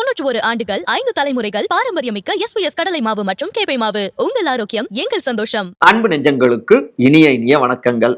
தொன்னூற்று ஒரு ஆண்டுகள் ஐந்து தலைமுறைகள் பாரம்பரியமிக்க எஸ் எஸ் கடலை மாவு மற்றும் கேபை மாவு. உங்கள் ஆரோக்கியம் எங்கள் சந்தோஷம். அன்பு நெஞ்சங்களுக்கு இனிய இனிய வணக்கங்கள்.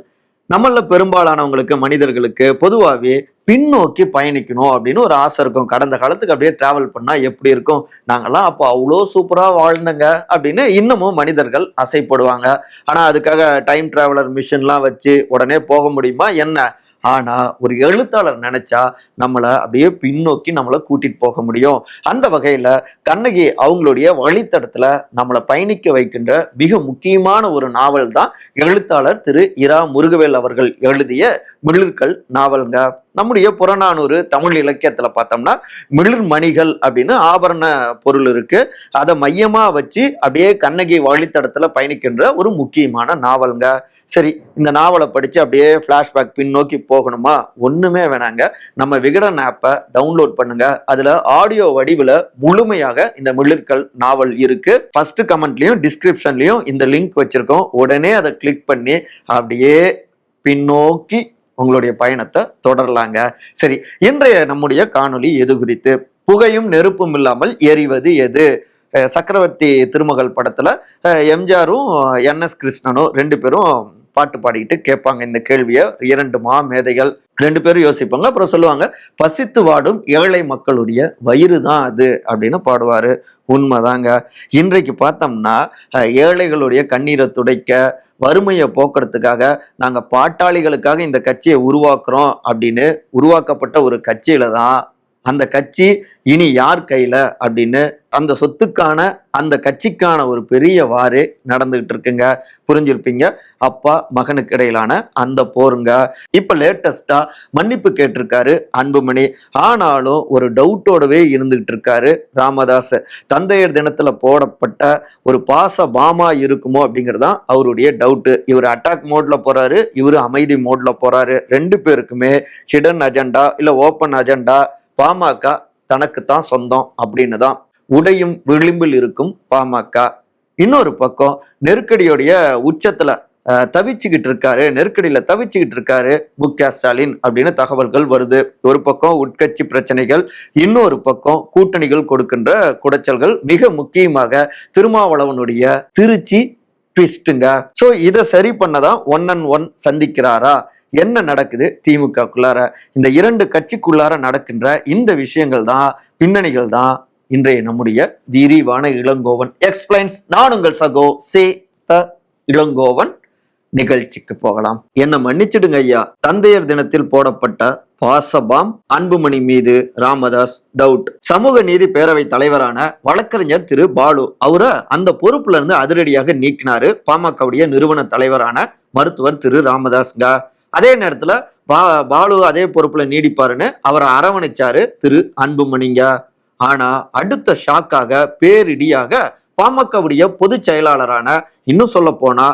நம்மள பெரும்பாலானவங்களுக்கு மனிதர்களுக்கு பொதுவாகவே பின்னோக்கி பயணிக்கணும் அப்படின்னு ஒரு ஆசை இருக்கும். கடந்த காலத்துக்கு அப்படியே டிராவல் பண்ணா எப்படி இருக்கும்? நாங்கெல்லாம் அப்போ அவ்வளோ சூப்பரா வாழ்ந்தங்க அப்படின்னு இன்னமும் மனிதர்கள் ஆசைப்படுவாங்க ஆனா அதுக்காக டைம் டிராவலர் மிஷின்லாம் வச்சு உடனே போக முடியுமா? என்ன? ஆனா ஒரு எழுத்தாளர் நினைச்சா நம்மளை அப்படியே பின்னோக்கி நம்மளை கூட்டிட்டு போக முடியும். அந்த வகையில கண்ணகி அவங்களுடைய வழித்தடத்துல நம்மளை பயணிக்க வைக்கின்ற மிக முக்கியமான ஒரு நாவல் தான் எழுத்தாளர் திரு இரா முருகவேல் அவர்கள் எழுதிய மிளிர்கள் நாவல்ங்க. நம்முடைய புறநானூறு தமிழ் இலக்கியத்தில் பார்த்தோம்னா மிளிர் மணிகள் அப்படின்னு ஆபரண பொருள் இருக்கு. அதை மையமாக வச்சு அப்படியே கண்ணகி வழித்தடத்தில் பயணிக்கின்ற ஒரு முக்கியமான நாவல்ங்க. சரி இந்த நாவலை படித்து அப்படியே ஃப்ளாஷ்பேக் பின்னோக்கி போகணுமா? ஒன்றுமே வேணாங்க. நம்ம விகடன் ஆப்பை டவுன்லோட் பண்ணுங்க. அதில் ஆடியோ வடிவில் முழுமையாக இந்த மிளிர்கள் நாவல் இருக்கு. ஃபர்ஸ்ட் கமெண்ட்லையும் டிஸ்கிரிப்ஷன்லையும் இந்த லிங்க் வச்சிருக்கோம். உடனே அதை கிளிக் பண்ணி அப்படியே பின்னோக்கி உங்களுடைய பயணத்தை தொடரலாங்க. சரி இன்றைய நம்முடைய காணொலி எது குறித்து? புகையும் நெருப்பும் இல்லாமல் எரிவது எது? சக்கரவர்த்தி திருமகள் படத்துல எம்ஜிஆரும் என் எஸ் கிருஷ்ணனும் ரெண்டு பேரும் பாட்டு பாடிக்கிட்டு கேட்பாங்க இந்த கேள்வியை. இரண்டு மா மேதைகள் ரெண்டு பேரும் யோசிப்பாங்க. அப்புறம் சொல்லுவாங்க பசித்து வாடும் ஏழை மக்களுடைய வயிறு தான் அது அப்படின்னு பாடுவாரு. உண்மைதாங்க. இன்றைக்கு பார்த்தோம்னா ஏழைகளுடைய கண்ணீரை துடைக்க வறுமையை போக்குறதுக்காக நாங்கள் பாட்டாளிகளுக்காக இந்த கட்சியை உருவாக்குறோம் அப்படின்னு உருவாக்கப்பட்ட ஒரு கட்சியில தான் அந்த கட்சி இனி யார் கையில அப்படின்னு அந்த சொத்துக்கான அந்த கட்சிக்கான ஒரு பெரிய வாரு நடந்துகிட்டு இருக்குங்க. புரிஞ்சிருப்பீங்க? அப்பா மகனுக்கு இடையிலான அந்த போருங்க. இப்ப லேட்டஸ்டா மன்னிப்பு கேட்டிருக்காரு அன்புமணி. ஆனாலும் ஒரு டவுட்டோடவே இருந்துகிட்டு இருக்காரு ராமதாஸ் தந்தையர் தினத்துல போடப்பட்ட ஒரு பாச பாமா இருக்குமோ அப்படிங்கிறது தான் அவருடைய டவுட்டு இவர் அட்டாக் மோட்ல போறாரு இவர் அமைதி மோட்ல போறாரு. ரெண்டு பேருக்குமே ஹிடன் அஜெண்டா இல்ல ஓப்பன் அஜெண்டா பாமக தனக்குத்தான் சொந்தம் அப்படின்னு தான் உடையும் விளிம்பில் இருக்கும் பாமக. இன்னொரு பக்கம் நெருக்கடியுடைய உச்சத்துல தவிச்சுக்கிட்டு இருக்காரு. நெருக்கடியில தவிச்சுக்கிட்டு இருக்காரு மு க ஸ்டாலின் அப்படின்னு தகவல்கள் வருது. ஒரு பக்கம் உட்கட்சி பிரச்சனைகள் இன்னொரு பக்கம் கூட்டணிகள் கொடுக்கின்ற குடைச்சல்கள். மிக முக்கியமாக திருமாவளவனுடைய திருச்சி ட்விஸ்ட்டுங்க ஸோ இதை சரி பண்ணதான் ஒன் அண்ட் ஒன் சந்திக்கிறாரா? என்ன நடக்குது? திமுகக்குள்ளார இந்த இரண்டு கட்சிக்குள்ளார நடக்கின்ற இந்த விஷயங்கள் தான் பின்னணிகள் தான் இன்றைய நம்முடைய விரிவான இளங்கோவன் எக்ஸ்பிளைன்ஸ் நான் உங்கள் சகோ சே த இளங்கோவன். நிகழ்ச்சிக்கு போகலாம். என்ன மன்னிச்சிடுங்க ஐயா. தந்தையர் தினத்தில் போடப்பட்ட பாசபாம் அன்புமணி மீது ராமதாஸ் டவுட் சமூக நீதி பேரவை தலைவரான வழக்கறிஞர் திரு பாலு அவரை அந்த பொறுப்புல இருந்து அதிரடியாக நீக்கினாரு பாமகவுடைய நிறுவன தலைவரான மருத்துவர் திரு ராமதாஸ்ங்க அதே நேரத்துல பா பாலு அதே பொறுப்புல நீடிப்பாருன்னு அவரை அரவணைச்சாரு திரு அன்புமணிங்க. ஆனா அடுத்த ஷாக்காக பேரிடியாக பாமகவுடைய பொதுச் செயலாளரான இன்னும் சொல்ல போனா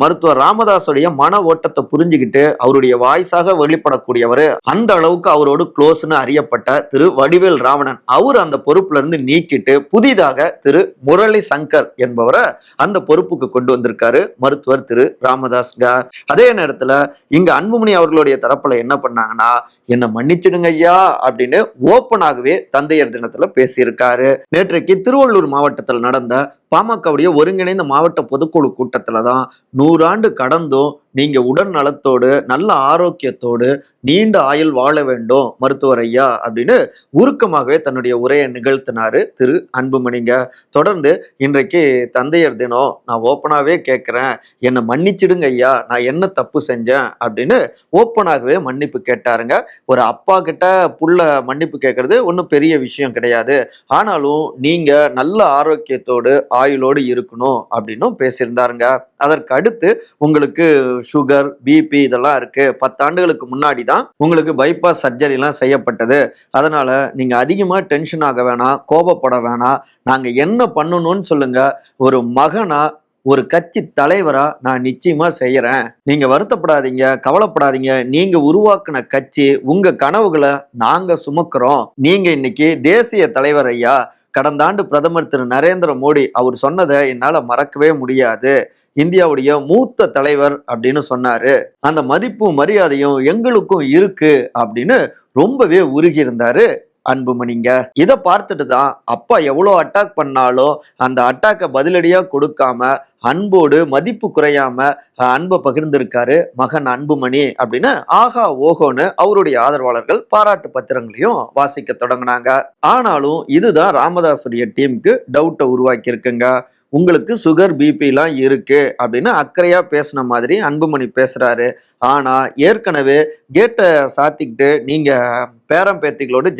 மருத்துவர் ராமதாஸுடைய மன ஓட்டத்தை புரிஞ்சுக்கிட்டு அவருடைய வாய்ஸாக வெளிப்படக்கூடியவர். அந்த அளவுக்கு அவரோடு க்ளோஸ்னு அறியப்பட்ட திரு வடிவேல் ராவணன். அவர் அந்த பொறுப்புல இருந்து நீக்கிட்டு புதிதாக திரு முரளி சங்கர் என்பவரை அந்த பொறுப்புக்கு கொண்டு வந்திருக்காரு மருத்துவர் திரு ராமதாஸ் கா. அதே நேரத்துல இங்க அன்புமணி அவர்களுடைய தரப்புல என்ன பண்ணாங்கன்னா என்ன மன்னிச்சிடுங்க ஐயா அப்படின்னு ஓப்பனாகவே தந்தையர் தினத்துல பேசியிருக்காரு. நேற்றைக்கு திருவள்ளூர் மாவட்டத்தில் நடந்த பாமகவுடைய ஒருங்கிணைந்த மாவட்ட பொதுக்குழு கூட்டத்தில் தான் நூறாண்டு கடந்தும் நீங்க உடல் நலத்தோடு நல்ல ஆரோக்கியத்தோடு நீண்ட ஆயுள் வாழ வேண்டும் மருத்துவர் ஐயா அப்படின்னு உருக்கமாகவே தன்னுடைய உரையை நிகழ்த்தினாரு திரு அன்புமணிங்க. தொடர்ந்து இன்றைக்கு தந்தையர் தினம் நான் ஓப்பனாகவே கேட்குறேன். என்னை மன்னிச்சிடுங்க ஐயா நான் என்ன தப்பு செஞ்சேன் அப்படின்னு ஓப்பனாகவே மன்னிப்பு கேட்டாருங்க. ஒரு அப்பா கிட்ட புள்ள மன்னிப்பு கேட்கறது ஒன்றும் பெரிய விஷயம் கிடையாது. ஆனாலும் நீங்க நல்ல ஆரோக்கியத்தோடு ஆயுளோடு இருக்கணும் அப்படின்னும் பேசியிருந்தாருங்க. அதற்கு அடுத்து உங்களுக்கு சுகர் பிபி இதெல்லாம் இருக்கு. பத்தாண்டுகளுக்கு முன்னாடி தான் உங்களுக்கு பைபாஸ் சர்ஜரிலாம் செய்யப்பட்டது. அதனால நீங்க அதிகமா டென்ஷன் ஆக வேணாம் கோபப்பட வேணாம். நாங்க என்ன பண்ணணும்னு சொல்லுங்க. ஒரு மகனா ஒரு கட்சி தலைவரா நான் நிச்சயமா செய்யறேன். நீங்க வருத்தப்படாதீங்க கவலைப்படாதீங்க. நீங்க உருவாக்குன கட்சி உங்க கனவுகளை நாங்க சுமக்கிறோம். நீங்க இன்னைக்கு தேசிய தலைவர் ஐயா கடந்த ஆண்டு பிரதமர் திரு நரேந்திர மோடி அவர் சொன்னதை என்னால் மறக்கவே முடியாது. இந்தியாவுடைய மூத்த தலைவர் அப்படின்னு சொன்னாரு. அந்த மதிப்பும் மரியாதையும் எங்களுக்கும் இருக்கு அப்படின்னு ரொம்பவே உருகி இருந்தாரு. அன்புமணிங்க இதை பார்த்துட்டு தான் அப்பா எவ்வளோ அட்டாக் பண்ணாலும் அந்த அட்டாக்கை பதிலடியாக கொடுக்காம அன்போடு மதிப்பு குறையாம அன்பை பகிர்ந்திருக்காரு மகன் அன்புமணி அப்படின்னு ஆகா ஓஹோன்னு அவருடைய ஆதரவாளர்கள் பாராட்டு பத்திரங்களையும் வாசிக்க தொடங்கினாங்க. ஆனாலும் இதுதான் ராமதாசுடைய டீமுக்கு டவுட்டை உருவாக்கியிருக்குங்க. உங்களுக்கு சுகர் பிபிலாம் இருக்கு அப்படின்னு அக்கறையாக பேசின மாதிரி அன்புமணி பேசுகிறாரு ஆனால் ஏற்கனவே கேட்டை சாத்திக்கிட்டு நீங்கள் பேரம் பேத்திகளோடு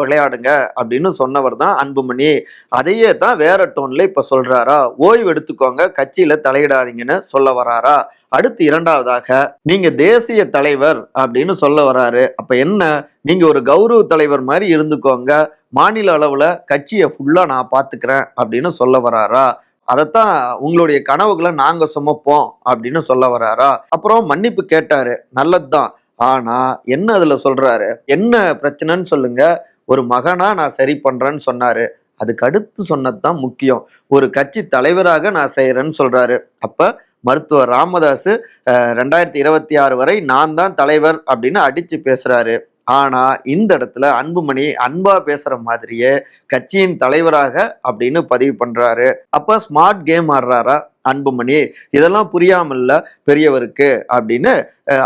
விளையாடுங்க அப்படின்னு சொன்னவர் தான் அன்புமணி. அதையே தான் வேற டோனில் இப்போ சொல்கிறாரா ஓய்வு எடுத்துக்கோங்க கட்சியில் தலையிடாதீங்கன்னு சொல்ல வராரா? அடுத்து இரண்டாவதாக நீங்கள் தேசிய தலைவர் அப்படின்னு சொல்ல வராரு. அப்போ என்ன? நீங்கள் ஒரு கௌரவ தலைவர் மாதிரி இருந்துக்கோங்க. மாநில அளவில் கட்சியை ஃபுல்லாக நான் பார்த்துக்கிறேன் அப்படின்னு சொல்ல வராரா? அதைத்தான் உங்களுடைய கனவுகளை நாங்க சுமப்போம் அப்படின்னு சொல்ல வராரா? அப்புறம் மன்னிப்பு கேட்டாரு. நல்லதுதான். ஆனா என்ன அதுல சொல்றாரு? என்ன பிரச்சனைன்னு சொல்லுங்க. ஒரு மகனா நான் சரி பண்றேன்னு சொன்னாரு. அதுக்கு அடுத்து சொன்னதுதான் முக்கியம். ஒரு கட்சி தலைவராக நான் செய்யறேன்னு சொல்றாரு. அப்ப மருத்துவர் ராமதாஸ் ரெண்டாயிரத்தி இருபத்தி ஆறு வரை நான் தான் தலைவர் அப்படின்னு அடிச்சு பேசுறாரு. ஆனா இந்த இடத்துல அன்புமணி அன்பா பேசுற மாதிரியே கட்சியின் தலைவராக அப்படின்னு பதிவு பண்றாரு. அப்ப ஸ்மார்ட் கேம் ஆடுறாரா அன்புமணி? இதெல்லாம் புரியாமல்ல பெரியவருக்கு அப்படின்னு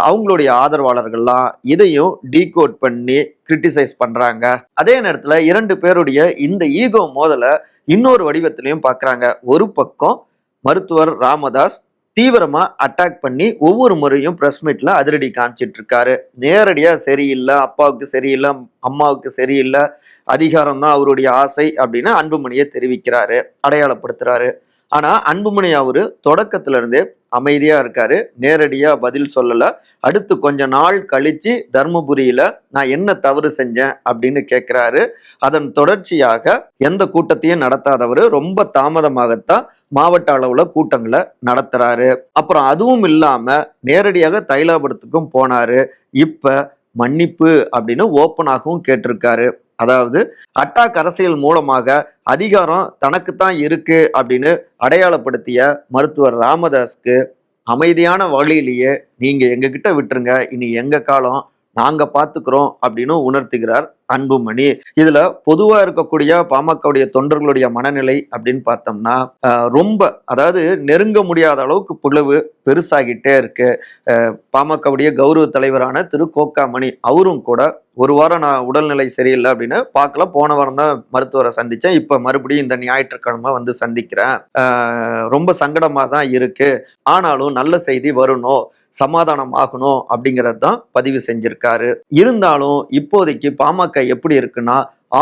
அவங்களுடைய ஆதரவாளர்கள்லாம் இதையும் டீகோட் பண்ணி கிரிட்டிசைஸ் பண்றாங்க. அதே நேரத்துல இரண்டு பேருடைய இந்த ஈகோ மோதலை இன்னொரு வடிவத்திலையும் பார்க்குறாங்க ஒரு பக்கம் மருத்துவர் ராமதாஸ் தீவிரமா அட்டாக் பண்ணி ஒவ்வொரு முறையும் ப்ரெஸ் மீட்ல அதிரடி காமிச்சிட்டு இருக்காரு. நேரடியா சரியில்லை அப்பாவுக்கு சரியில்லை அம்மாவுக்கு சரியில்லை அதிகாரம் தான் அவருடைய ஆசை அப்படின்னு அன்புமணியை தெரிவிக்கிறாரு அடையாளப்படுத்துறாரு. ஆனா அன்புமணி அவரு தொடக்கத்துலேருந்தே அமைதியாக இருக்கார். நேரடியாக பதில் சொல்லலை. அடுத்து கொஞ்ச நாள் கழித்து தர்மபுரியில் நான் என்ன தவறு செஞ்சேன் அப்படின்னு கேட்குறாரு அதன் தொடர்ச்சியாக எந்த கூட்டத்தையும் நடத்தாதவர் ரொம்ப தாமதமாகத்தான் மாவட்ட அளவில் கூட்டங்களை நடத்துகிறாரு அப்புறம் அதுவும் இல்லாமல் நேரடியாக தைலாபுரத்துக்கும் போனார். இப்போ மன்னிப்பு அப்படின்னு ஓப்பனாகவும் கேட்டிருக்காரு. அதாவது அட்டாக் அரசியல் மூலமாக அதிகாரம் தனக்குத்தான் இருக்கு அப்படின்னு அடையாளப்படுத்திய மருத்துவர் ராமதாஸ்க்கு அமைதியான வழியிலேயே நீங்க எங்ககிட்ட விட்டுருங்க. இனி எங்க காலம்? நாங்க பாத்துக்கிறோம் அப்படின்னு உணர்த்துகிறார் அன்புமணி. இதுல பொதுவா இருக்கக்கூடிய பாமகவுடைய தொண்டர்களுடைய மனநிலை அப்படின்னு பார்த்தோம்னா ரொம்ப அதாவது நெருங்க முடியாத அளவுக்கு புலவு பெருசாகிட்டே இருக்கு. பாமகவுடைய கௌரவ தலைவரான திரு கோக்காமணி அவரும் கூட ஒரு வாரம் நான் உடல்நிலை சரியில்லை அப்படின்னு பார்க்கல. போன வாரம் தான் மருத்துவரை சந்திச்சேன். இப்போ மறுபடியும் இந்த ஞாயிற்றுக்கிழமை வந்து சந்திக்கிறேன். ரொம்ப சங்கடமா தான் இருக்கு. ஆனாலும் நல்ல செய்தி வரணும் சமாதானம் ஆகணும் அப்படிங்கிறது தான் பதிவு செஞ்சிருக்காரு. இருந்தாலும் இப்போதைக்கு பாமக எப்படி இருக்குன்னா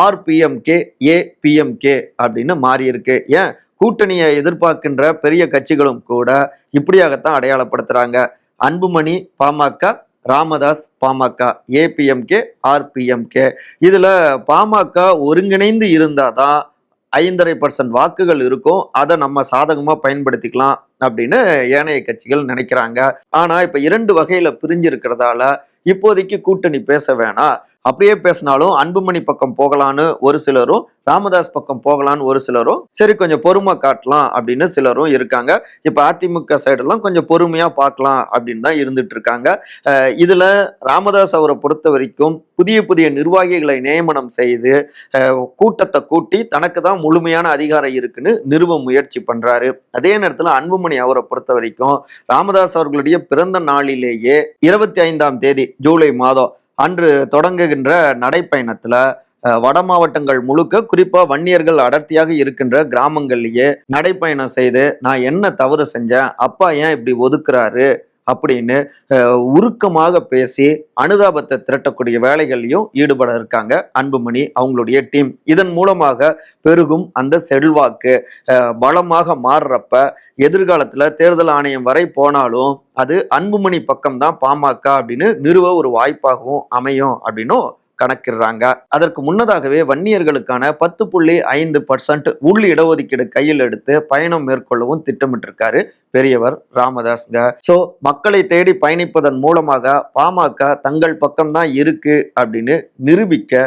ஆர்பிஎம்கே ஏபிஎம்கே அப்படின்னு மாறியிருக்கு. ஏன்? கூட்டணியை எதிர்பார்க்கின்ற பெரிய கட்சிகளும் கூட இப்படியாகத்தான் அடையாளப்படுத்துகிறாங்க அன்புமணி பாமக ராமதாஸ் பாமக ஏபிஎம்கே ஆர்பிஎம்கே இதில் பாமக ஒருங்கிணைந்து இருந்தால் தான் ஐந்தரை பர்சன்ட் வாக்குகள் இருக்கும். அதை நம்ம சாதகமாக பயன்படுத்திக்கலாம் அப்படின்னு ஏனைய கட்சிகள் நினைக்கிறாங்க. ஆனால் இப்போ இரண்டு வகையில் பிரிஞ்சு இருக்கிறதால இப்போதைக்கு கூட்டணி பேச வேணாம். அப்படியே பேசினாலும் அன்புமணி பக்கம் போகலான்னு ஒரு சிலரும் ராமதாஸ் பக்கம் போகலான்னு ஒரு சிலரும் சரி கொஞ்சம் பொறுமை காட்டலாம் அப்படின்னு சிலரும் இருக்காங்க. இப்போ அதிமுக சைடெல்லாம் கொஞ்சம் பொறுமையாக பார்க்கலாம் அப்படின்னு தான் இருந்துட்டு இருக்காங்க. இதில் ராமதாஸ் அவரை பொறுத்த வரைக்கும் புதிய புதிய நிர்வாகிகளை நியமனம் செய்து கூட்டத்தை கூட்டி தனக்கு தான் முழுமையான அதிகாரம் இருக்குன்னு நிறுவ முயற்சி பண்ணுறாரு அதே நேரத்தில் அன்புமணி அவரை பொறுத்த வரைக்கும் ராமதாஸ் அவர்களுடைய பிறந்த நாளிலேயே இருபத்தி ஐந்தாம் தேதி ஜூலை மாதம் அன்று தொடங்குகின்ற நடைப்பயணத்துல வட மாவட்டங்கள் முழுக்க குறிப்பா வன்னியர்கள் அடர்த்தியாக இருக்கின்ற கிராமங்கள்லயே நடைப்பயணம் செய்து நான் என்ன தவறு செஞ்சேன்? அப்பா ஏன் இப்படி ஒதுக்குறாரு? அப்படின்னு உருக்கமாக பேசி அனுதாபத்தை திரட்டக்கூடிய வேலைகள்லையும் ஈடுபட இருக்காங்க அன்புமணி அவங்களுடைய டீம். இதன் மூலமாக பெருகும் அந்த செல்வாக்கு பலமாக மாறுறப்ப எதிர்காலத்தில் தேர்தல் ஆணையம் வரை போனாலும் அது அன்புமணி பக்கம்தான் பாமக அப்படின்னு நிறுவ ஒரு வாய்ப்பாகவும் அமையும் அப்படின்னும் கணக்கிடுறாங்க. அதற்கு முன்னதாகவே வன்னியர்களுக்கான பத்து புள்ளி ஐந்து பர்சன்ட் உள் இடஒதுக்கீடு கையில் எடுத்து பயணம் மேற்கொள்ளவும் திட்டமிட்டிருக்காரு பெரியவர் ராமதாஸ்ங்க சோ மக்களை தேடி பயணிப்பதன் மூலமாக பாமக தங்கள் பக்கம்தான் இருக்கு அப்படின்னு நிரூபிக்க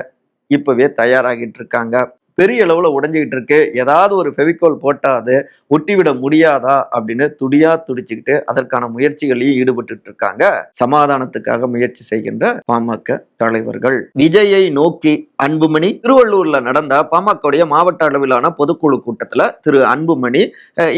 இப்பவே தயாராகிட்டு இருக்காங்க. பெரிய அளவில் உடஞ்சிக்கிட்டு இருக்கு. ஏதாவது ஒரு ஃபெவிகோல் போட்டாது ஒட்டிவிட முடியாதா அப்படின்னு துடியா துடிச்சுக்கிட்டு அதற்கான முயற்சிகளையும் ஈடுபட்டு இருக்காங்க. சமாதானத்துக்காக முயற்சி செய்கின்ற பாமக தலைவர்கள். விஜயை நோக்கி அன்புமணி திருவள்ளூர்ல நடந்த பாமகவுடைய மாவட்ட அளவிலான பொதுக்குழு கூட்டத்துல திரு அன்புமணி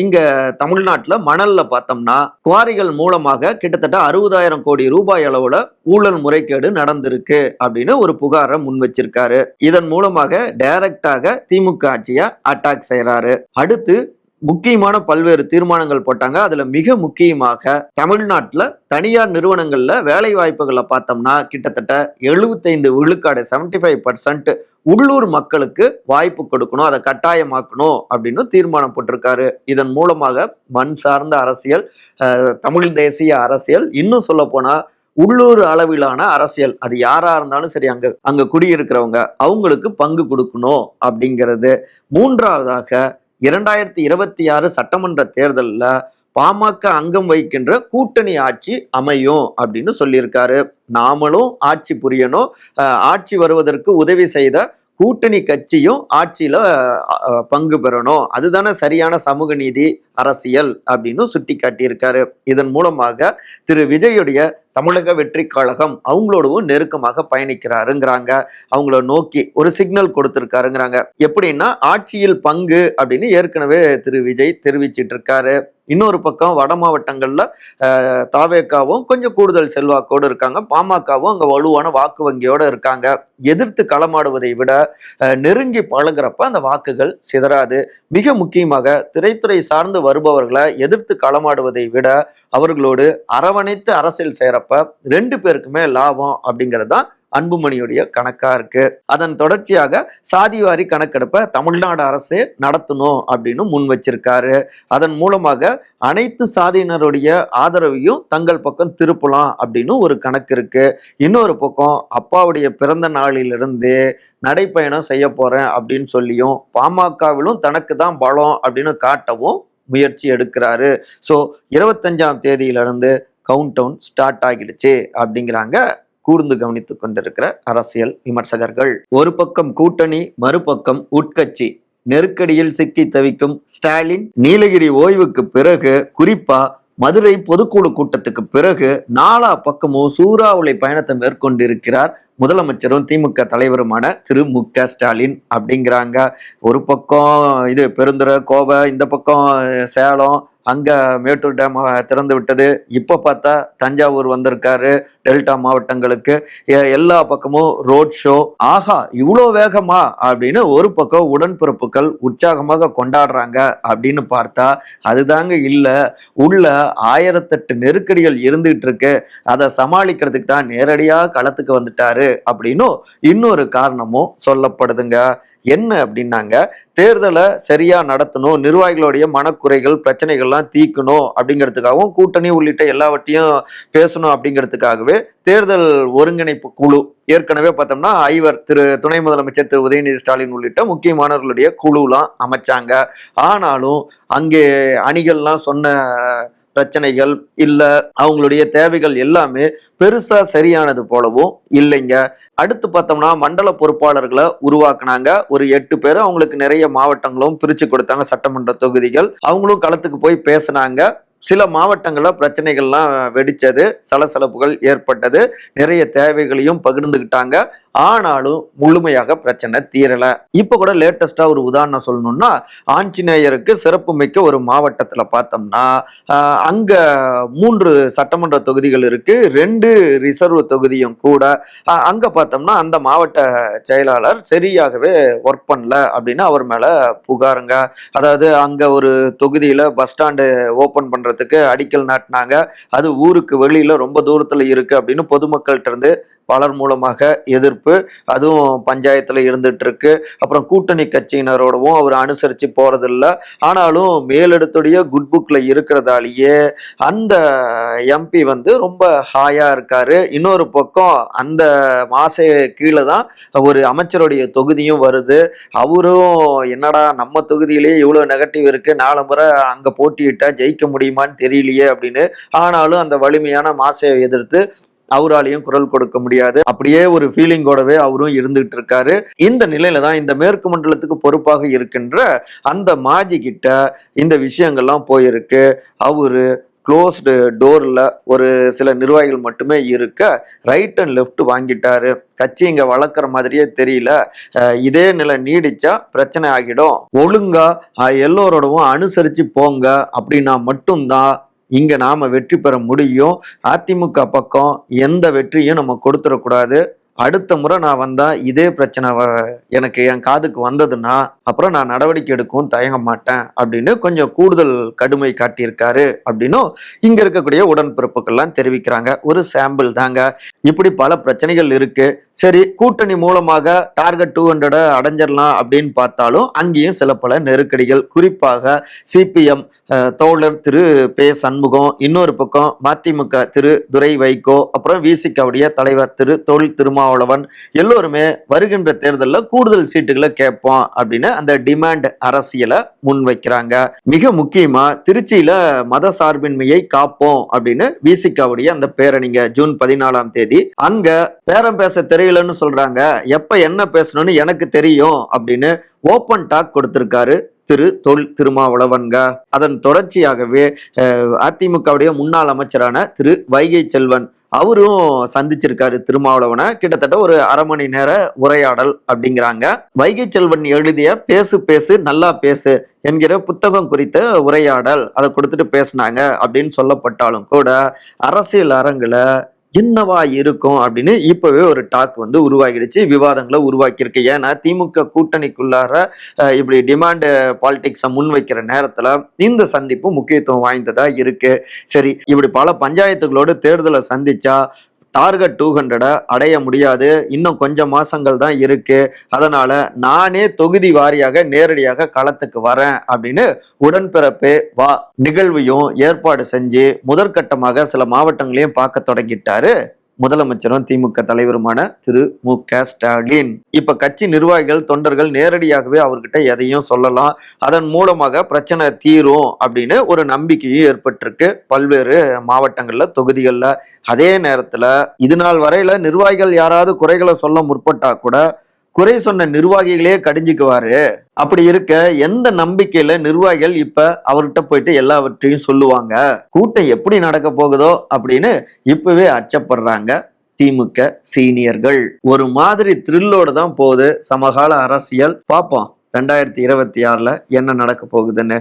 இங்க தமிழ்நாட்டுல மணல்ல பார்த்தோம்னா குவாரிகள் மூலமாக கிட்டத்தட்ட அறுபதாயிரம் கோடி ரூபாய் அளவுல ஊழல் முறைகேடு நடந்திருக்கு அப்படின்னு ஒரு புகாரை முன் வச்சிருக்காரு இதன் மூலமாக டைரக்டாக திமுக ஆட்சியை அட்டாக் செய்யறாரு அடுத்து முக்கியமான பல்வேறு தீர்மானங்கள் போட்டாங்க. அதுல மிக முக்கியமாக தமிழ்நாட்டில் தனியார் நிறுவனங்கள்ல வேலை வாய்ப்புகளை பார்த்தோம்னா கிட்டத்தட்ட எழுபத்தைந்து விழுக்காடு செவன்டி ஃபைவ் பர்சன்ட் உள்ளூர் மக்களுக்கு வாய்ப்பு கொடுக்கணும் அதை கட்டாயமாக்கணும் அப்படின்னு தீர்மானம் போட்டிருக்காரு. இதன் மூலமாக மண் சார்ந்த அரசியல் தமிழ் தேசிய அரசியல் இன்னும் சொல்ல போனா உள்ளூர் அளவிலான அரசியல். அது யாரா இருந்தாலும் சரி அங்க அங்க குடியிருக்கிறவங்க அவங்களுக்கு பங்கு கொடுக்கணும் அப்படிங்கிறது. மூன்றாவதாக இரண்டாயிரத்தி இருபத்தி ஆறு சட்டமன்ற தேர்தலில் பாமக அங்கம் வகிக்கின்ற கூட்டணி ஆட்சி அமையும் அப்படின்னு சொல்லியிருக்காரு. நாமளும் ஆட்சி புரியணும். ஆட்சி வருவதற்கு உதவி செய்த கூட்டணி கட்சியும் ஆட்சியில பங்கு பெறணும். அதுதானே சரியான சமூக நீதி அரசியல் அப்படின்னு சுட்டி காட்டியிருக்காரு இதன் மூலமாக திரு. விஜயுடைய தமிழக வெற்றி கழகம் அவங்களோடவும் நெருக்கமாக பயணிக்கிறாருங்கிறாங்க. அவங்கள நோக்கி ஒரு சிக்னல் கொடுத்துருக்காருங்கிறாங்க. எப்படின்னா ஆட்சியில் பங்கு அப்படின்னு ஏற்கனவே திரு விஜய் தெரிவிச்சிட்டு இருக்காரு இன்னொரு பக்கம் வட மாவட்டங்களில் தாவேக்காவும் கொஞ்சம் கூடுதல் செல்வாக்கோடு இருக்காங்க. பாமகவும் அங்கே வலுவான வாக்கு வங்கியோடு இருக்காங்க. எதிர்த்து களமாடுவதை விட நெருங்கி பழகிறப்ப அந்த வாக்குகள் சிதறாது. மிக முக்கியமாக திரைத்துறை சார்ந்து வருபவர்களை எதிர்த்து களமாடுவதை விட அவர்களோடு அரவணைத்து அரசியல் செய்யறப்ப ரெண்டு பேருக்குமே லாபம் அப்படிங்கிறது தான் அன்புமணியுடைய கணக்கா இருக்கு. அதன் தொடர்ச்சியாக சாதிவாரி கணக்கெடுப்பை தமிழ்நாடு அரசே நடத்தணும் அப்படின்னு முன் வச்சிருக்காரு. அதன் மூலமாக அனைத்து சாதியினருடைய ஆதரவையும் தங்கள் பக்கம் திருப்பலாம் அப்படின்னு ஒரு கணக்கு இருக்கு. இன்னொரு பக்கம் அப்பாவுடைய பிறந்த நாளிலிருந்து நடைப்பயணம் செய்ய போறேன் அப்படின்னு சொல்லியும் பாமகவிலும் தனக்கு தான் பலம் அப்படின்னு காட்டவும் முயற்சி எடுக்கிறாரு. ஸோ இருபத்தஞ்சாம் தேதியிலிருந்து கவுண்ட் டவுன் ஸ்டார்ட் ஆகிடுச்சு அப்படிங்கிறாங்க கூர்ந்து கவனித்துக் கொண்டிருக்கிற அரசியல் விமர்சகர்கள். ஒரு பக்கம் கூட்டணி மறுபக்கம் உட்கட்சி. நெருக்கடியில் சிக்கி தவிக்கும் ஸ்டாலின் நீலகிரி ஓய்வுக்கு பிறகு குறிப்பா மதுரை பொதுக்குழு கூட்டத்துக்கு பிறகு நாலா பக்கமும் சூறாவளி பயணத்தை மேற்கொண்டிருக்கிறார் முதலமைச்சரும் திமுக தலைவருமான திரு மு க ஸ்டாலின் அப்படிங்கிறாங்க. ஒரு பக்கம் இது பெருந்துறை கோவை இந்த பக்கம் சேலம் அங்க மேட்டூர் டேம் திறந்து விட்டது. இப்ப பார்த்தா தஞ்சாவூர் வந்திருக்காரு டெல்டா மாவட்டங்களுக்கு. எல்லா பக்கமும் ரோட் ஷோ ஆஹா இவ்வளோ வேகமா அப்படின்னு ஒரு பக்கம் உடன்பிறப்புகள் உற்சாகமாக கொண்டாடுறாங்க அப்படின்னு பார்த்தா அதுதாங்க இல்லை. உள்ள ஆயிரத்தெட்டு நெருக்கடிகள் இருந்துகிட்டு இருக்கு. அதை சமாளிக்கிறதுக்கு தான் நேரடியாக களத்துக்கு வந்துட்டாரு அப்படின்னும் இன்னொரு காரணமும் சொல்லப்படுதுங்க. என்ன அப்படின்னாங்க தேர்தலை சரியா நடத்தணும் நிர்வாகிகளுடைய மனக்குறைகள் பிரச்சனைகள்லாம் தீர்க்கணும் அப்படிங்கிறதுக்காகவும் கூட்டணி உள்ளிட்ட எல்லாவற்றையும் பேசணும் அப்படிங்கிறதுக்காகவே தேர்தல் ஒருங்கிணைப்பு குழு ஏற்கனவே பார்த்தோம்னா ஐவர் திரு துணை முதலமைச்சர் திரு உதயநிதி ஸ்டாலின் உள்ளிட்ட முக்கியமானவர்களுடைய குழுலாம் அமைச்சாங்க. ஆனாலும் அங்கே அணிகள்லாம் சொன்ன பிரச்சனைகள் இல்லை அவங்களுடைய தேவைகள் எல்லாமே பெருசா சரியானது போலவும் இல்லைங்க. அடுத்து பார்த்தோம்னா மண்டல பொறுப்பாளர்களை உருவாக்குனாங்க. ஒரு எட்டு பேர் அவங்களுக்கு நிறைய மாவட்டங்களும் பிரிச்சு கொடுத்தாங்க. சட்டமன்ற தொகுதிகள். அவங்களும் களத்துக்கு போய் பேசினாங்க. சில மாவட்டங்களில் பிரச்சனைகள்லாம் வெடிச்சது சலசலப்புகள் ஏற்பட்டது. நிறைய தேவைகளையும் பகிர்ந்துக்கிட்டாங்க ஆனாலும் முழுமையாக பிரச்சனை தீரல. இப்ப கூட லேட்டஸ்டா ஒரு உதாரணம் சொல்லணும்னா ஆஞ்சநேயருக்கு சிறப்பு மிக்க ஒரு மாவட்டத்துல பார்த்தோம்னா அங்கே அங்க மூன்று சட்டமன்ற தொகுதிகள் இருக்கு. ரெண்டு ரிசர்வ் தொகுதியும் கூட. அங்கே அங்க பார்த்தோம்னா அந்த மாவட்ட செயலாளர் சரியாகவே ஒர்க் பண்ணல அப்படின்னு அவர் மேல புகாருங்க. அதாவது அங்க ஒரு தொகுதியில பஸ் ஸ்டாண்டு ஓபன் பண்றதுக்கு அடிக்கல் நாட்டினாங்க. அது ஊருக்கு வெளியில ரொம்ப தூரத்துல இருக்கு அப்படின்னு பொதுமக்கள்கிட்ட இருந்து பலர் மூலமாக எதிர்ப்பு அதுவும் பஞ்சாயத்தில் இருந்துட்டு இருக்கு அப்புறம் கூட்டணி கட்சியினரோடவும் அவர் அனுசரித்து போகிறதில்ல ஆனாலும் மேலிடத்துடைய குட் புக்கில் இருக்கிறதாலேயே அந்த எம்பி வந்து ரொம்ப ஹாயாக இருக்காரு. இன்னொரு பக்கம் அந்த மாசை கீழே தான் ஒரு அமைச்சருடைய தொகுதியும் வருது. அவரும் என்னடா நம்ம தொகுதியிலேயே இவ்வளோ நெகட்டிவ் இருக்கு நாலு முறை அங்கே போட்டியிட்டால் ஜெயிக்க முடியுமான்னு தெரியலையே அப்படின்னு. ஆனாலும் அந்த வலிமையான மாசையை எதிர்த்து அவராலையும் குரல் கொடுக்க முடியாது. அப்படியே ஒரு ஃபீலிங்கோடவே அவரும் இருந்துகிட்டு இருக்காரு இந்த நிலையில தான் இந்த மேற்கு மண்டலத்துக்கு பொறுப்பாக இருக்கின்ற அந்த மாஜி கிட்ட இந்த விஷயங்கள்லாம் போயிருக்கு. அவரு க்ளோஸ்டு டோரில் ஒரு சில நிர்வாகிகள் மட்டுமே இருக்க ரைட் அண்ட் லெஃப்ட் வாங்கிட்டாரு. கட்சி இங்கே வளர்க்குற மாதிரியே தெரியல. இதே நிலை நீடிச்சா பிரச்சனை ஆகிடும். ஒழுங்கா எல்லோரோடவும் அனுசரித்து போங்க. அப்படின்னா மட்டும்தான் இங்க நாம வெற்றி பெற முடியும். அதிமுக பக்கம் எந்த வெற்றியும் நம்ம கொடுத்துடக்கூடாது. அடுத்த முறை நான் வந்தா இதே பிரச்சனை எனக்கு என் காதுக்கு வந்ததுன்னா அப்புறம் நான் நடவடிக்கை எடுக்கவும் தயங்க மாட்டேன் அப்படின்னு கொஞ்சம் கூடுதல் கடுமை காட்டியிருக்காரு அப்படின்னும் இங்க இருக்கக்கூடிய உடன்பிறப்புகள்லாம் தெரிவிக்கிறாங்க. ஒரு சாம்பிள் தாங்க. இப்படி பல பிரச்சனைகள் இருக்கு. சரி கூட்டணி மூலமாக டார்கெட் டூ ஹண்ட்ரடை அடைஞ்சிடலாம் அப்படின்னு பார்த்தாலும் அங்கேயும் சில பல நெருக்கடிகள். குறிப்பாக சிபிஎம் தோழர் திரு பே சண்முகம் இன்னொரு பக்கம் மதிமுக திரு துரை வைகோ அப்புறம் விசிகவுடைய தலைவர் திரு தொழில் திருமாவளவன் எல்லோருமே வருகின்ற தேர்தலில் கூடுதல் சீட்டுகளை கேட்போம் அப்படின்னு அந்த டிமாண்ட் அரசியலை முன்வைக்கிறாங்க. மிக முக்கியமா திருச்சியில மத சார்பின்மையை காப்போம் அப்படின்னு விசிகாவுடைய அந்த பேரணிங்க ஜூன் பதினாலாம் தேதி அங்க பேரம் பேச தெரியலன்னு சொல்றாங்க. எப்ப என்ன பேசணும்னு எனக்கு தெரியும் அப்படின்னு ஓப்பன் டாக் கொடுத்திருக்காரு திரு தொல் திருமாவளவன்க. அதன் தொடர்ச்சியாகவே அதிமுகவுடைய முன்னாள் அமைச்சரான திரு வைகை செல்வன் அவரும் சந்திச்சிருக்காரு திருமாவளவனை. கிட்டத்தட்ட ஒரு அரை மணி நேர உரையாடல் அப்படிங்கிறாங்க. வைகை செல்வன் எழுதிய பேசு பேசு நல்லா பேசு என்கிற புத்தகம் குறித்த உரையாடல் அதை கொடுத்துட்டு பேசினாங்க அப்படின்னு சொல்லப்பட்டாலும் கூட அரசியல் அரங்குல என்னவா இருக்கும் அப்படின்னு இப்பவே ஒரு டாக் வந்து உருவாகிடுச்சு. விவாதங்களை உருவாக்கியிருக்கு. ஏன்னா திமுக கூட்டணிக்குள்ளார இப்படி டிமாண்டு பாலிடிக்ஸை முன்வைக்கிற நேரத்தில் இந்த சந்திப்பு முக்கியத்துவம் வாய்ந்ததா இருக்கு. சரி இப்படி பல பஞ்சாயத்துகளோடு தேர்தலை சந்திச்சா டார்கெட் டூ ஹண்ட்ரடை அடைய முடியாது. இன்னும் கொஞ்சம் மாசங்கள் தான் இருக்கு. அதனால நானே தொகுதி வாரியாக நேரடியாக களத்துக்கு வரேன் அப்படின்னு உடன்பிறப்பு வா நிகழ்வையும் ஏற்பாடு செஞ்சு முதற்கட்டமாக சில மாவட்டங்களையும் பார்க்க தொடங்கிட்டாரு. முதலமைச்சரும் திமுக தலைவருமான திரு. மு. க. ஸ்டாலின். இப்ப கட்சி நிர்வாகிகள் தொண்டர்கள் நேரடியாகவே அவர்கிட்ட எதையும் சொல்லலாம். அதன் மூலமாக பிரச்சனை தீரும் அப்படின்னு ஒரு நம்பிக்கையும் ஏற்பட்டிருக்கு. பல்வேறு மாவட்டங்கள்ல தொகுதிகளில். அதே நேரத்துல இது நாள் வரையில நிர்வாகிகள் யாராவது குறைகளை சொல்ல முற்பட்டா கூட குறை சொன்ன நிர்வாகிகளே கடிஞ்சிக்குவாரு. அப்படி இருக்க எந்த நம்பிக்கையில நிர்வாகிகள் இப்ப அவர்கிட்ட போயிட்டு எல்லாவற்றையும் சொல்லுவாங்க? கூட்டம் எப்படி நடக்க போகுதோ அப்படின்னு இப்பவே அச்சப்படுறாங்க திமுக சீனியர்கள். ஒரு மாதிரி த்ரில்லோடு தான் போகுது சமகால அரசியல். பார்ப்போம் ரெண்டாயிரத்தி இருபத்தி ஆறுல என்ன நடக்க போகுதுன்னு.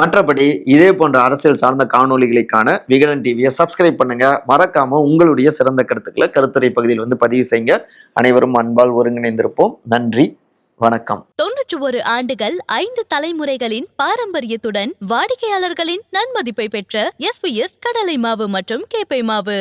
மற்றபடி இதே போன்ற அரசியல் சார்ந்த காணொளிகளுக்கான விகடன் டிவியை சப்ஸ்கிரைப் பண்ணுங்க. மறக்காம உங்களுடைய சிறந்த கருத்துக்களை கருத்துரை பகுதியில் வந்து பதிவு செய்யுங்க. அனைவரும் அன்பால் ஒருங்கிணைந்திருப்போம். நன்றி வணக்கம். தொன்னூற்றி ஒரு ஆண்டுகள் ஐந்து தலைமுறைகளின் பாரம்பரியத்துடன் வாடிக்கையாளர்களின் நன்மதிப்பை பெற்ற எஸ்பிஎஸ் கடலை மாவு மற்றும் கேப்பை மாவு.